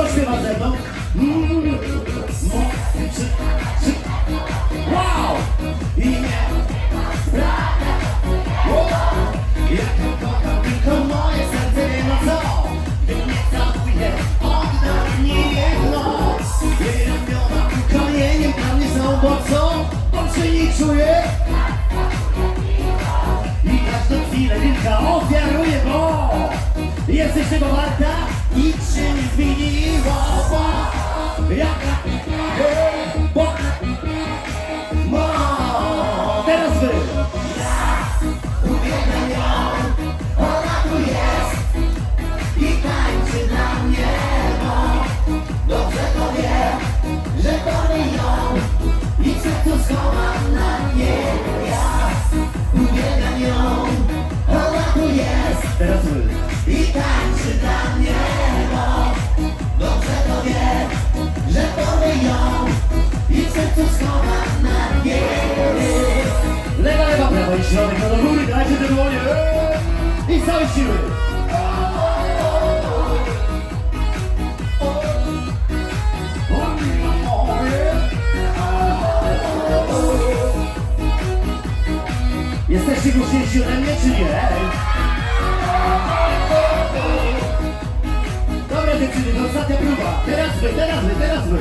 Kto śpiewa ze mną? Mm, czy, wow! I nie, prawda, wow! Jak ją kocham, tylko moje serce no co? Gdy mnie całuje, odda mnie jedno. Jej ramiona ukojeniem dla mnie są, bo co? Oczy nie czuję. Jesteś tego warta i się nie zmieniło, jaka, bo, teraz wy. Uwielbiam ją, ona tu jest i tańczy dla mnie, bo dobrze to wie, że to nie ją i sercu schowam na niej ja. Uwielbiam ją, ona tu jest Teraz wy. No do góry, dajcie te dłonie. I z całej siły. Jesteście głośniejsi ode mnie, czy nie? Dobra dziewczyny, to ostatnia próba. Teraz wy, teraz wy, teraz wy.